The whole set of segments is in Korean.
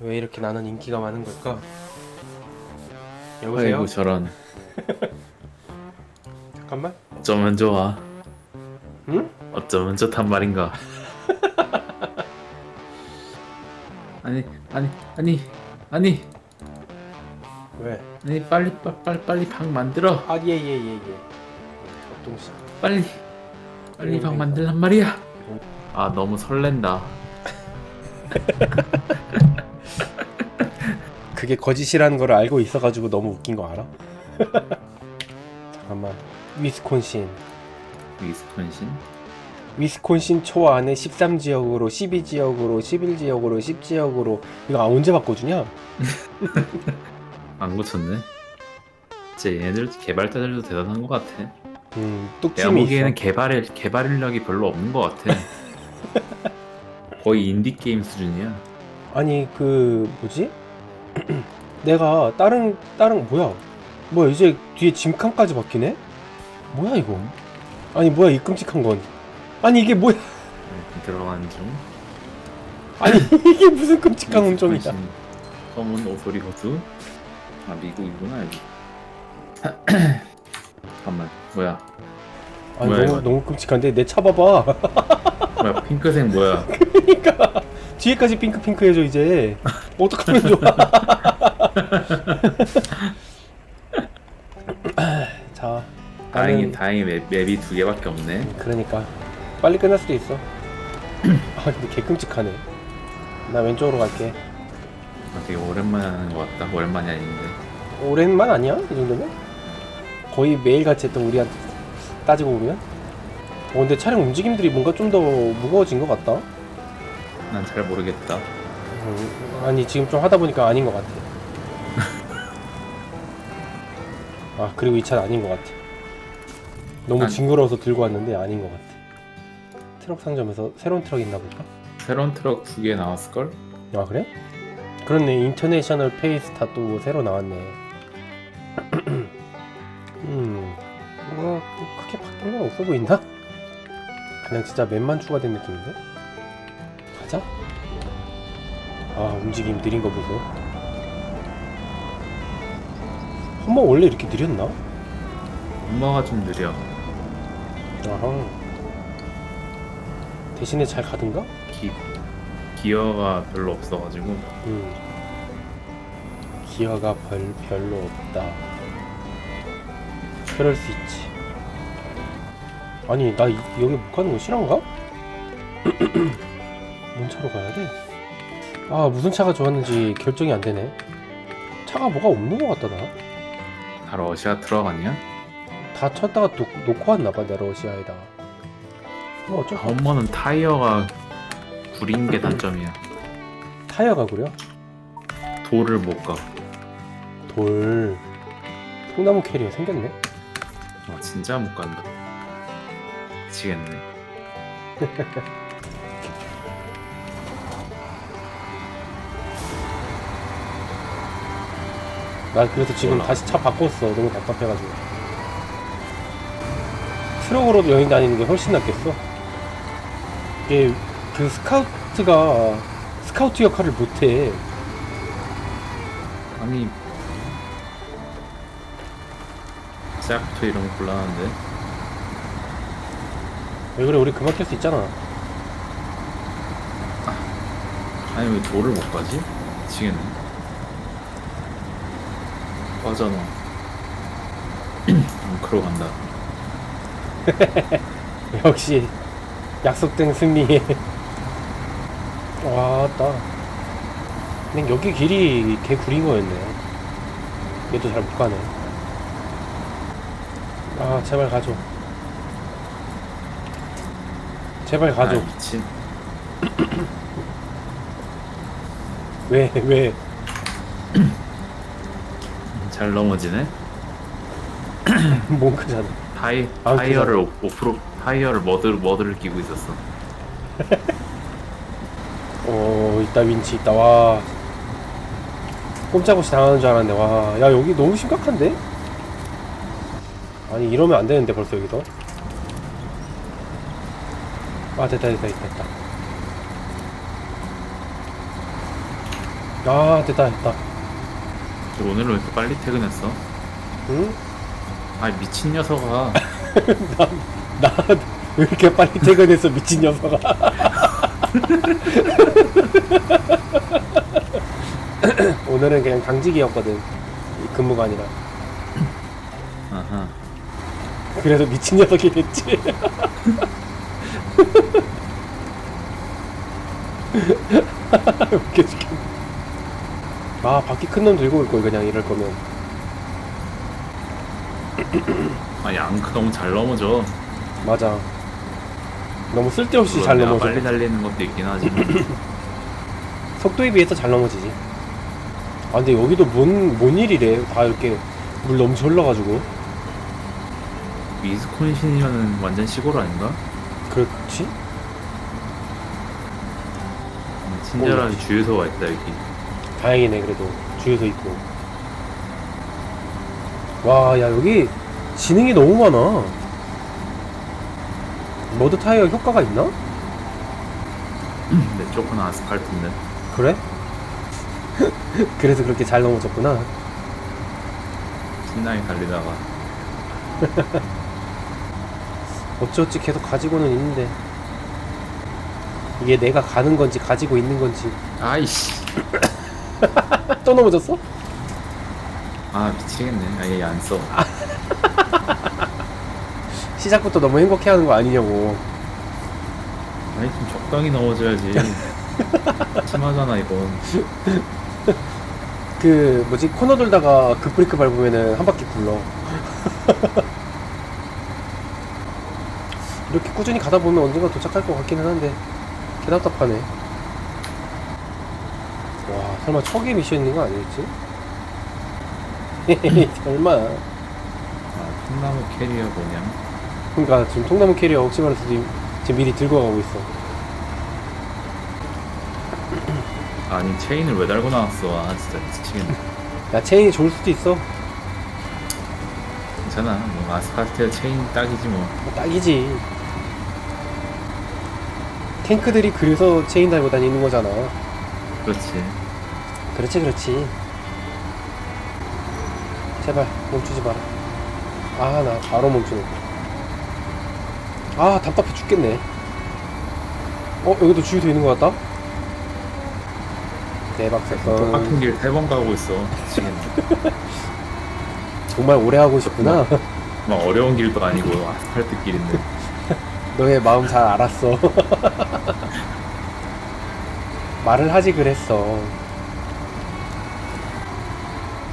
왜 이렇게 나는 인기가 많은 걸까? 여보세요? 아이고 저런 잠깐만. 어쩌면 좋아 응? 어쩌면 좋단 말인가 아니 아니 아니 아니 왜? 아니 빨리 빨리 빨리, 빨리 방 만들어 아, 예, 예, 예, 예. 동시. 빨리 빨리 방 만들란 말이야 아 너무 설렌다 그게 거짓이라는 걸 알고 있어가지고 너무 웃긴 거 알아? 잠깐만. 위스콘신. 위스콘신 위스콘신 초 안에 13지역으로, 12지역으로, 11지역으로, 10지역으로. 이거 아, 언제 바꿔주냐? 안 고쳤네 진짜 얘네들 개발자들도 대단한 것 같아 음, 내가 뚝심이 보기에는 있어. 개발 개발 인력이 별로 없는 것 같아 거의 인디 게임 수준이야 아니 그 뭐지? 내가 다른 다른 뭐야? 뭐야 이제 뒤에 짐칸까지 바뀌네? 뭐야 이거? 아니 뭐야 이 끔찍한 건? 아니 이게 뭐야? 이렇게 들어가는 중 아니 이게 무슨 끔찍한 운종이야? 위스콘신 검은 오소리 호수 아 미국이구나 여기 잠깐만 뭐야 아니 뭐야, 너무 이거? 너무 끔찍한데 내 차 봐봐. 뭐야 핑크색 뭐야 그러니까 뒤에까지 핑크 핑크해져 이제 어떡하면 좋아? 자 다행히 나는- 다행히 맵, 맵이 두 개밖에 없네 그러니까 빨리 끝날 수도 있어. 아 근데 개 끔찍하네. 나 왼쪽으로 갈게. 아, 되게 오랜만에 하는 것 같다 오랜만이 아닌데 오랜만 아니야? 이 정도면? 거의 매일 같이 했던 우리한테 따지고 보면? 어, 근데 차량 움직임들이 뭔가 좀 더 무거워진 것 같다? 난 잘 모르겠다 음, 아니 지금 좀 하다 보니까 아닌 것 같아 아 그리고 이 차는 아닌 것 같아 너무 아니. 징그러워서 들고 왔는데 아닌 것 같아 트럭 상점에서 새로운 트럭 있나 볼까? 새로운 트럭 두 개 나왔을걸? 아 그래? 그렇네 인터내셔널 페이스타 또 새로 나왔네 음 뭐가 또 크게 바뀐 건 없어 보인다? 그냥 진짜 맵만 추가된 느낌인데? 가자 아 움직임 느린 거 보소 한번 원래 이렇게 느렸나? 엄마가 좀 느려 아하 대신에 잘 가든가? 기, 기어가 별로 없어가지고 음. 기어가 별, 별로 없다. 그럴 수 있지. 아니, 나 이- 여기 못 가는 거 실한가? 뭔 차로 가야 돼? 아, 무슨 차가 좋았는지 결정이 안 되네. 차가 뭐가 없는 것 같다, 나. 다 러시아 트럭 아니야? 다 쳤다가 놓, 놓고 왔나봐, 내 러시아에다가. 뭐 어쩔 수 없 엄마는 타이어가 구린 게 단점이야 타이어가 구려? 돌을 못 가 돌. 통나무 캐리어 생겼네? 아 진짜 못 간다 미치겠네 나 그래서 지금. 다시 차 바꿨어. 너무 답답해가지고. 트럭으로도 여행 다니는 게 훨씬 낫겠어. 이게 그 스카우트가 스카우트 역할을 못해. 아니 시작부터 이런 거 곤란한데 왜 그래? 우리 그만 켤수 있잖아. 아니 왜 돌을 못 가지? 미치겠네 빠져나 음, 그러 간다 역시 약속된 승리에. 와따. 근데 여기 길이 개 구린 거였네. 얘도 잘 못 가네. 아 제발 가줘. 제발 가줘. 아, 미친 왜 왜? 잘 넘어지네 몽크잖아. 타이, 아, 타이어를 오- 오프로 타이어를 머드, 머드를 끼고 있었어 어 있다 윈치 있다 와. 꼼짝없이 당하는 줄 알았네 와. 야 여기 너무 심각한데? 아니 이러면 안 되는데 벌써 여기서. 아 됐다 됐다 됐다. 됐다. 아 됐다 됐다 저 오늘 왜 이렇게 빨리 퇴근했어? 응? 아 미친 녀석아. 나 왜 이렇게 빨리 퇴근해서 미친 녀석아 오늘은 그냥 당직이었거든 이 근무가 아니라 아하. 그래서 미친 녀석이 됐지 웃겨 죽겠네 아 바퀴 큰 놈 들고 올 걸 그냥 이럴 거면 아 양크 너무 잘 넘어져. 맞아 너무 쓸데없이 물론 잘 내가 넘어져 빨리 달리는 것도 있긴 하지만. 속도에 비해서 잘 넘어지지. 아 근데 여기도 뭔, 뭔 일이래. 다 이렇게 물 넘쳐 흘러가지고. 위스콘신이면은 완전 시골 아닌가? 그렇지? 친절하게 주유소가 있다 여기. 다행이네 그래도 주유소 있고. 와, 야 여기 지능이 너무 많아. 머드 타이어 효과가 있나? 내 쪽은 아스팔트인데. 그래? 그래서 그렇게 잘 넘어졌구나. 신나게 달리다가 어찌어찌 계속 가지고는 있는데. 이게 내가 가는 건지 가지고 있는 건지. 아이씨. 또 넘어졌어? 아 미치겠네. 아예 안 써. 시작부터 너무 행복해 하는 거 아니냐고. 아니 좀 적당히 넘어져야지. 심하잖아 이건. 그 뭐지 코너 돌다가 급브레이크 밟으면은 한 바퀴 굴러 이렇게 꾸준히 가다 보면 언젠가 도착할 것 같기는 한데 개 답답하네 와 설마 척의 미션 있는 거 아니겠지? 설마 아 통나무 캐리어 뭐냐? 그러니까 지금 통나무 캐리어 혹시 말해서 지금, 지금 미리 들고 가고 있어 아니 체인을 왜 달고 나왔어? 아 진짜 미치겠네. 야 체인이 좋을 수도 있어 괜찮아. 뭐 아스팔트에 체인 딱이지 뭐. 뭐 딱이지 탱크들이 그래서 체인 달고 다니는 거잖아 그렇지. 그렇지 그렇지. 제발 멈추지 마라. 아 나 바로 멈추네. 아 답답해 죽겠네. 어 여기도 주유소 있는 것 같다? 대박 똑같은 사건 길세번 가고 있어. 미치겠네. 정말 오래 하고 싶구나. 막 어려운 길도 아니고 아스팔트 길인데. 너의 마음 잘 알았어. 말을 하지 그랬어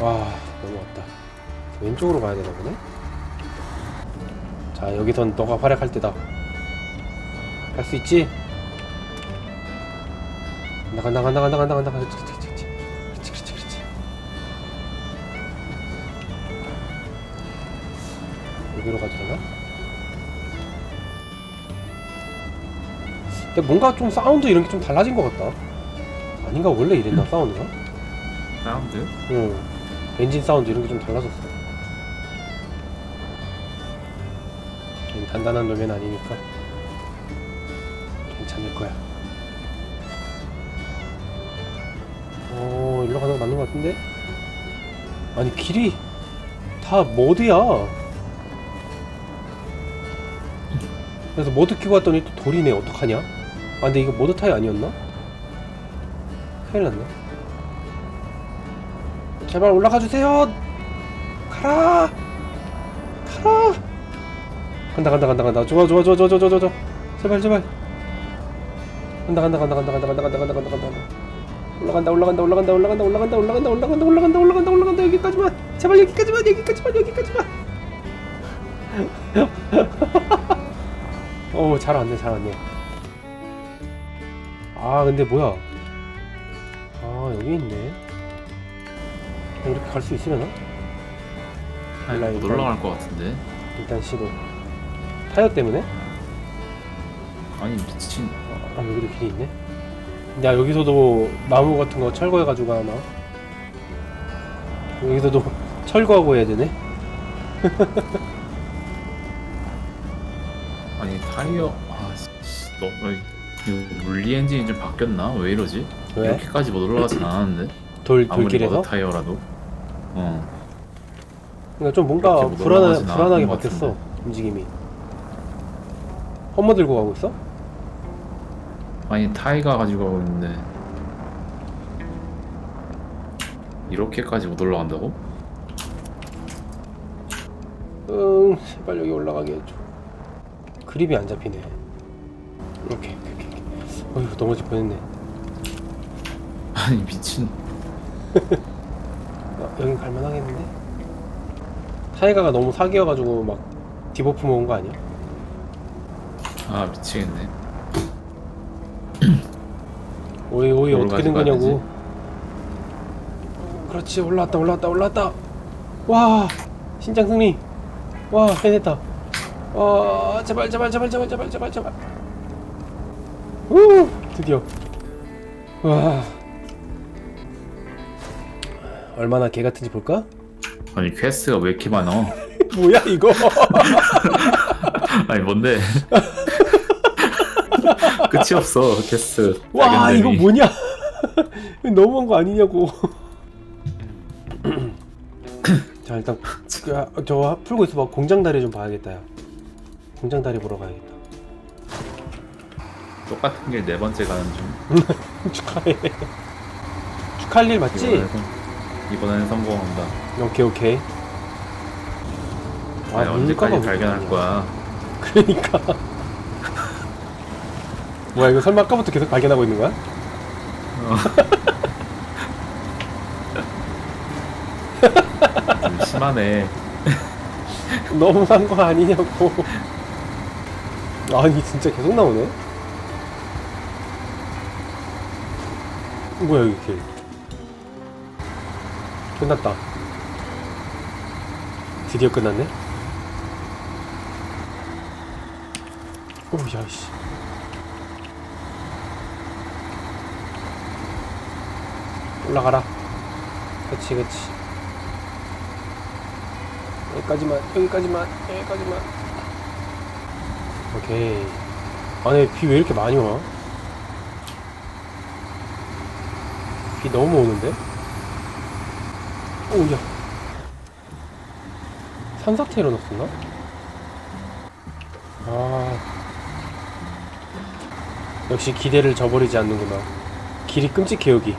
와 넘어왔다. 왼쪽으로 가야 되나 보네? 자 여기선 너가 활약할 때다. 할 수 있지? 간다 간다 간다 간다 간다 간다 간다 그렇지 그렇지 그렇지. 그렇지 그렇지 그렇지. 여기로 가도 되나? 근데 뭔가 좀 사운드 이런 게 좀 달라진 것 같다. 아닌가? 원래 이랬나 사운드가? 사운드? 응 엔진 사운드 이런 게 좀 달라졌어 좀 단단한 놈은 아니니까 괜찮을 거야 어 일로 가는 거 맞는 거 같은데? 아니 길이 다 머드야 그래서 머드 끼고 왔더니 또 돌이네 어떡하냐? 아 근데 이거 머드 타이 아니었나? 큰일 났네 제발 올라가 주세요. 가라. 가라. 간다 간다 간다 간다. 좋아 좋아 좋아 좋아 좋아 좋아 좋아. 제발 제발. 간다 간다 간다 간다 간다 간다 간다 간다 간다 간다. 올라간다 올라간다 올라간다 올라간다 올라간다 올라간다 올라간다 올라간다 올라간다 올라간다 여기까지만. 제발 여기까지만 여기까지만 여기까지만. 오, 잘 왔네, 잘 왔네. 아, 근데 뭐야? 아, 여기 있네. 이렇게 갈 수 있으려나? 아니 몰라, 못 일단. 올라갈 것 같은데. 일단 시도. 타이어 때문에? 아니 미친. 아, 여기도 길이 있네. 야, 여기서도 나무 같은 거 철거해가지고 아마. 여기서도 철거하고 해야 되네. 아니 타이어. 아 씨, 너 이거 물리 엔진이 좀 바뀌었나? 왜 이러지? 왜? 이렇게까지 못 올라가진 않았는데 돌 아무리 돌길에서? 머드 타이어라도 어 그러니까 좀 뭔가 못 불안하, 불안하게 않은 것 바뀌었어. 움직임이 험머 들고 가고 있어? 아니 타이가 가지고 가고 있는데 이렇게까지 못 올라간다고? 응 제발 여기 올라가게 해줘 그립이 안 잡히네 오케이 오케이 오케이. 어휴 넘어질 뻔했네 아니 미친 어, 여긴 갈만하겠는데? 타이가가 너무 사기여가지고 막 디버프 먹은 거 아니야? 아 미치겠네. 오이 오이 뭘 어떻게 된 가지고 거냐고. 그렇지 올라왔다 올라왔다 올라왔다. 와 신장 승리. 와 해냈다. 와 제발 제발 제발 제발 제발 제발 제발. 우 드디어. 와 얼마나 개 같은지 볼까? 아니 퀘스트가 왜 이렇게 많아? 뭐야 이거? 아니 뭔데? 끝이 없어 퀘스트. 와 이거. 뭐냐? 너무한 거 아니냐고. 자 일단 그, 아, 저 풀고 있어봐. 공장 다리 좀 봐야겠다 야. 공장 다리 보러 가야겠다. 똑같은 길 네 번째 가는 중. 축하해. 축하할 일 맞지? 이번에는, 이번에는 성공한다. 오케이 오케이. 아니 물가가 언제까지 왜 발견할 이렇게 거야? 그러니까. 뭐야 이거 설마 아까부터 계속 발견하고 있는 거야? 좀 심하네. 너무한 거 아니냐고. 아니 진짜 계속 나오네? 뭐야 길 끝났다. 드디어 끝났네? 오야씨. 올라가라. 그치 그치. 여기까지만 여기까지만 여기까지만. 오케이. 아니 비 왜 이렇게 많이 와? 비 너무 오는데? 오야? 산사태 일어났었나? 아. 역시 기대를 저버리지 않는구나. 길이 끔찍해 여기.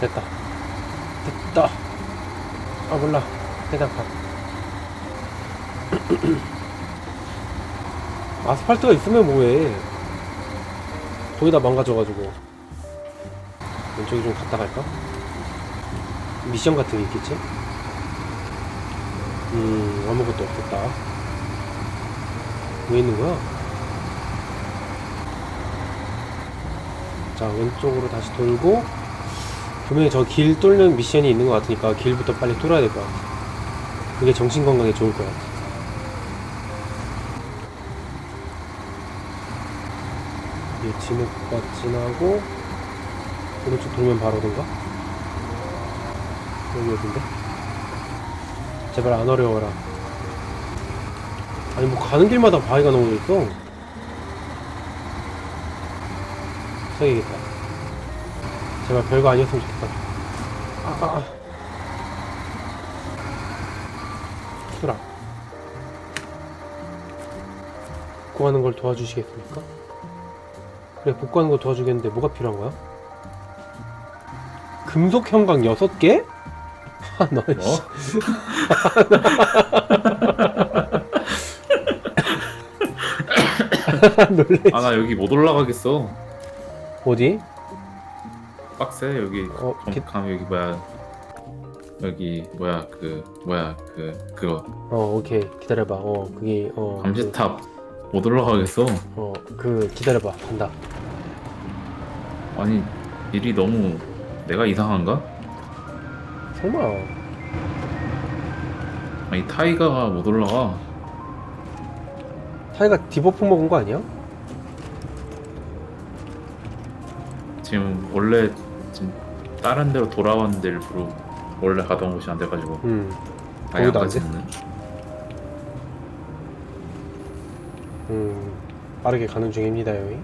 됐다. 됐다. 아 몰라. 대장 가 아스팔트가 있으면 뭐해. 거의 다 망가져가지고. 왼쪽에 좀 갔다 갈까? 미션 같은 게 있겠지? 음 아무것도 없겠다 왜 있는 거야? 자 왼쪽으로 다시 돌고 분명히 저 길 뚫는 미션이 있는 것 같으니까 길부터 빨리 뚫어야 될 것 같아 그게 정신건강에 좋을 것 같아 이게 진흙밭 지나고 오른쪽 돌면 바로 든가? 여기 어딘데? 제발 안 어려워라 아니 뭐 가는 길마다 바위가 너무 있어 서야겠다 제발 별거 아니었으면 좋겠다 아 아 아. 수라 복구하는 걸 도와주시겠습니까? 그래 복구하는 거 도와주겠는데 뭐가 필요한 거야? 금속 형광 6개? 하나 뭐? 씨. 놀래 아 나 여기 못 올라가겠어. 어디? 빡세 여기. 어, 좀 기- 감 여기 뭐야? 여기 뭐야? 그 뭐야? 그 그거. 어 오케이. 기다려봐. 어 그게 어 감시탑 못 올라가겠어. 그, 어그 기다려봐. 간다. 아니 일이 너무 내가 이상한가? 설마. 아니 타이가가 못 올라가. 타이가 디버프 먹은 거 아니야? 지금 원래 지금 다른 데로 돌아왔는데 일부러 원래 가던 곳이 안 돼가지고. 음. 아예 안 거기도 안 돼? 갔었네. 음, 빠르게 가는 중입니다 여기